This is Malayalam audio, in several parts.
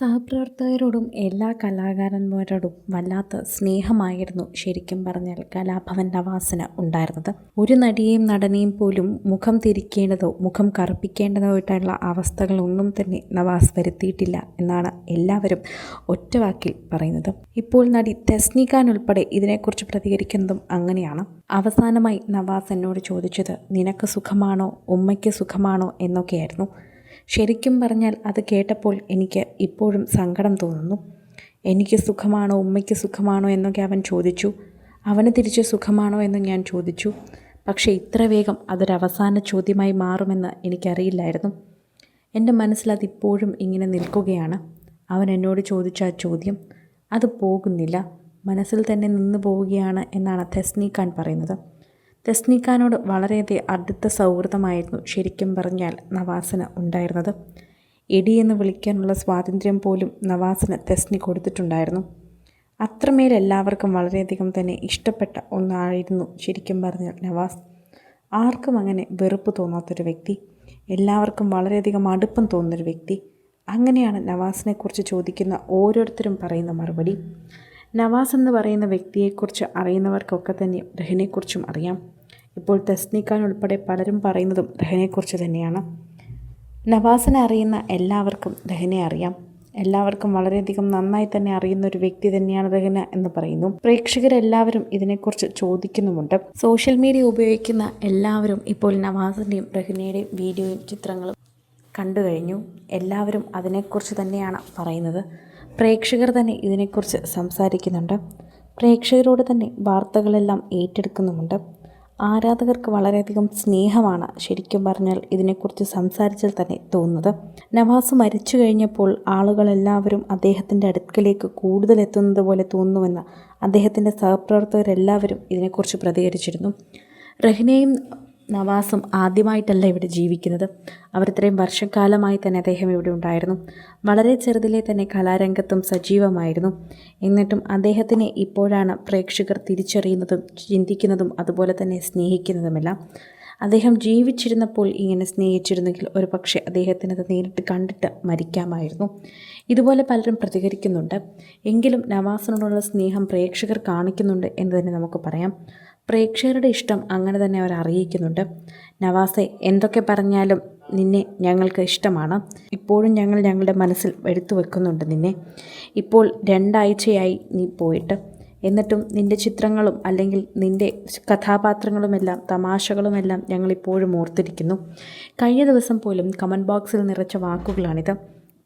സഹപ്രവർത്തകരോടും എല്ലാ കലാകാരന്മാരോടും വല്ലാത്ത സ്നേഹമായിരുന്നു ശരിക്കും പറഞ്ഞാൽ കലാഭവൻ വാസന ഉണ്ടായിരുന്നത്. ഒരു നടിയെയും നടനെയും പോലും മുഖം തിരിക്കേണ്ടതോ മുഖം കറുപ്പിക്കേണ്ടതോ ആയിട്ടുള്ള അവസ്ഥകളൊന്നും തന്നെ നവാസ് വരുത്തിയിട്ടില്ല എന്നാണ് എല്ലാവരും ഒറ്റവാക്കിൽ പറയുന്നത്. ഇപ്പോൾ നടി തെസ്നി ഖാൻ ഉൾപ്പെടെ ഇതിനെക്കുറിച്ച് പ്രതികരിക്കുന്നതും അങ്ങനെയാണ്. അവസാനമായി നവാസ് എന്നോട് ചോദിച്ചത് നിനക്ക് സുഖമാണോ? ഉമ്മയ്ക്ക് സുഖമാണോ? എന്നൊക്കെയായിരുന്നു. ശരിക്കും പറഞ്ഞാൽ അത് കേട്ടപ്പോൾ എനിക്ക് ഇപ്പോഴും സങ്കടം തോന്നുന്നു. എനിക്ക് സുഖമാണോ? ഉമ്മയ്ക്ക് സുഖമാണോ എന്നൊക്കെ അവൻ ചോദിച്ചു. അവന് തിരിച്ച് സുഖമാണോ എന്ന് ഞാൻ ചോദിച്ചു. പക്ഷേ ഇത്ര വേഗം അതൊരവസാന ചോദ്യമായി മാറുമെന്ന് എനിക്കറിയില്ലായിരുന്നു. എന്റെ മനസ്സിലതിപ്പോഴും ഇങ്ങനെ നിൽക്കുകയാണ്. അവൻ എന്നോട് ചോദിച്ച ആ ചോദ്യം അത് പോകുന്നില്ല. മനസ്സിൽ തന്നെ നിന്നു പോവുകയാണ് എന്നാണ് തെസ്നി ഖാൻ പറയുന്നത്. തെസ്നി ഖാനോട് വളരെയധികം അടുത്ത സൗഹൃദമായിരുന്നു ശരിക്കും പറഞ്ഞാൽ നവാസിന് ഉണ്ടായിരുന്നത്. എടി എന്ന് വിളിക്കാനുള്ള സ്വാതന്ത്ര്യം പോലും നവാസിന് തെസ്നി കൊടുത്തിട്ടുണ്ടായിരുന്നു. അത്രമേൽ എല്ലാവർക്കും വളരെയധികം തന്നെ ഇഷ്ടപ്പെട്ട ഒന്നായിരുന്നു ശരിക്കും പറഞ്ഞാൽ നവാസ്. ആർക്കും അങ്ങനെ വെറുപ്പ് തോന്നാത്തൊരു വ്യക്തി എല്ലാവർക്കും വളരെയധികം അടുപ്പം തോന്നുന്നൊരു വ്യക്തി. അങ്ങനെയാണ് നവാസിനെക്കുറിച്ച് ചോദിക്കുന്ന ഓരോരുത്തരും പറയുന്ന മറുപടി. നവാസ് എന്ന് പറയുന്ന വ്യക്തിയെക്കുറിച്ച് അറിയുന്നവർക്കൊക്കെ തന്നെ രഹനെക്കുറിച്ചും അറിയാം. ഇപ്പോൾ തസ്നിഖാൻ ഉൾപ്പെടെ പലരും പറയുന്നതും രഹനെക്കുറിച്ച് തന്നെയാണ്. നവാസിനെ അറിയുന്ന എല്ലാവർക്കും രഹനെ അറിയാം. എല്ലാവർക്കും വളരെയധികം നന്നായി തന്നെ അറിയുന്ന ഒരു വ്യക്തി തന്നെയാണ് രഹന എന്ന് പറയുന്നു. പ്രേക്ഷകരെല്ലാവരും ഇതിനെക്കുറിച്ച് ചോദിക്കുന്നുമുണ്ട്. സോഷ്യൽ മീഡിയ ഉപയോഗിക്കുന്ന എല്ലാവരും ഇപ്പോൾ നവാസിന്റെയും രഹനയുടെയും വീഡിയോയും ചിത്രങ്ങളും കണ്ടു കഴിഞ്ഞു. എല്ലാവരും അതിനെക്കുറിച്ച് തന്നെയാണ് പറയുന്നത്. പ്രേക്ഷകർ തന്നെ ഇതിനെക്കുറിച്ച് സംസാരിക്കുന്നുണ്ട്. പ്രേക്ഷകരോട് തന്നെ വാർത്തകളെല്ലാം ഏറ്റെടുക്കുന്നുമുണ്ട്. ആരാധകർക്ക് വളരെയധികം സ്നേഹമാണ് ശരിക്കും പറഞ്ഞാൽ ഇതിനെക്കുറിച്ച് സംസാരിച്ചാൽ തന്നെ തോന്നുന്നത്. നവാസ് മരിച്ചു കഴിഞ്ഞപ്പോൾ ആളുകളെല്ലാവരും അദ്ദേഹത്തിന്റെ അടുക്കലേക്ക് കൂടുതൽ എത്തുന്നത് പോലെ തോന്നുന്നുവെന്ന് അദ്ദേഹത്തിന്റെ സഹപ്രവർത്തകരെല്ലാവരും ഇതിനെക്കുറിച്ച് പ്രതികരിച്ചിരുന്നു. റഹിനയും നവാസും ആദ്യമായിട്ടല്ല ഇവിടെ ജീവിക്കുന്നത്. അവർ ഇത്രയും വർഷക്കാലമായി തന്നെ അദ്ദേഹം ഇവിടെ ഉണ്ടായിരുന്നു. വളരെ ചെറുതിലെ തന്നെ കലാരംഗത്തും സജീവമായിരുന്നു. എന്നിട്ടും അദ്ദേഹത്തിനെ ഇപ്പോഴാണ് പ്രേക്ഷകർ തിരിച്ചറിയുന്നതും ചിന്തിക്കുന്നതും അതുപോലെ തന്നെ സ്നേഹിക്കുന്നതുമെല്ലാം. അദ്ദേഹം ജീവിച്ചിരുന്നപ്പോൾ ഇങ്ങനെ സ്നേഹിച്ചിരുന്നെങ്കിൽ ഒരു പക്ഷേ അദ്ദേഹത്തിന് അത് നേരിട്ട് കണ്ടിട്ട് മരിക്കാമായിരുന്നു. ഇതുപോലെ പലരും പ്രതികരിക്കുന്നുണ്ട്. എങ്കിലും നവാസിനോടുള്ള സ്നേഹം പ്രേക്ഷകർ കാണിക്കുന്നുണ്ട് എന്ന് തന്നെ നമുക്ക് പറയാം. പ്രേക്ഷകരുടെ ഇഷ്ടം അങ്ങനെ തന്നെ അവർ അറിയിക്കുന്നുണ്ട്. നവാസെ എന്തൊക്കെ പറഞ്ഞാലും നിന്നെ ഞങ്ങൾക്ക് ഇഷ്ടമാണ്. ഇപ്പോഴും ഞങ്ങൾ ഞങ്ങളുടെ മനസ്സിൽ എടുത്തു വെക്കുന്നുണ്ട് നിന്നെ. ഇപ്പോൾ രണ്ടാഴ്ചയായി നീ പോയിട്ട്. എന്നിട്ടും നിന്റെ ചിത്രങ്ങളും അല്ലെങ്കിൽ നിന്റെ കഥാപാത്രങ്ങളുമെല്ലാം തമാശകളുമെല്ലാം ഞങ്ങളിപ്പോഴും ഓർത്തിരിക്കുന്നു. കഴിഞ്ഞ ദിവസം പോലും കമന്റ് ബോക്സിൽ നിറച്ച വാക്കുകളാണിത്.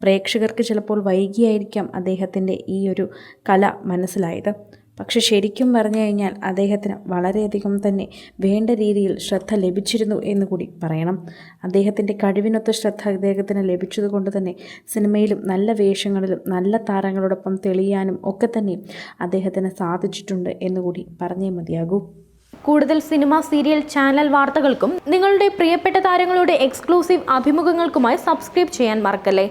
പ്രേക്ഷകർക്ക് ചിലപ്പോൾ വൈകിയായിരിക്കാം അദ്ദേഹത്തിന്റെ ഈ ഒരു കല മനസ്സിലായത്. പക്ഷെ ശരിക്കും പറഞ്ഞു കഴിഞ്ഞാൽ അദ്ദേഹത്തിന് വളരെയധികം തന്നെ വേണ്ട രീതിയിൽ ശ്രദ്ധ ലഭിച്ചിരുന്നു എന്ന് കൂടി പറയണം. അദ്ദേഹത്തിന്റെ കഴിവിനൊത്ത ശ്രദ്ധ അദ്ദേഹത്തിന് ലഭിച്ചതുകൊണ്ട് തന്നെ സിനിമയിലും നല്ല വേഷങ്ങളിലും നല്ല താരങ്ങളോടൊപ്പം തെളിയാനും ഒക്കെ തന്നെ അദ്ദേഹത്തിന് സാധിച്ചിട്ടുണ്ട് എന്നുകൂടി പറഞ്ഞേ മതിയാകൂ. കൂടുതൽ സിനിമ സീരിയൽ ചാനൽ വാർത്തകൾക്കും നിങ്ങളുടെ പ്രിയപ്പെട്ട താരങ്ങളുടെ എക്സ്ക്ലൂസീവ് അഭിമുഖങ്ങൾക്കുമായി സബ്സ്ക്രൈബ് ചെയ്യാൻ മറക്കല്ലേ?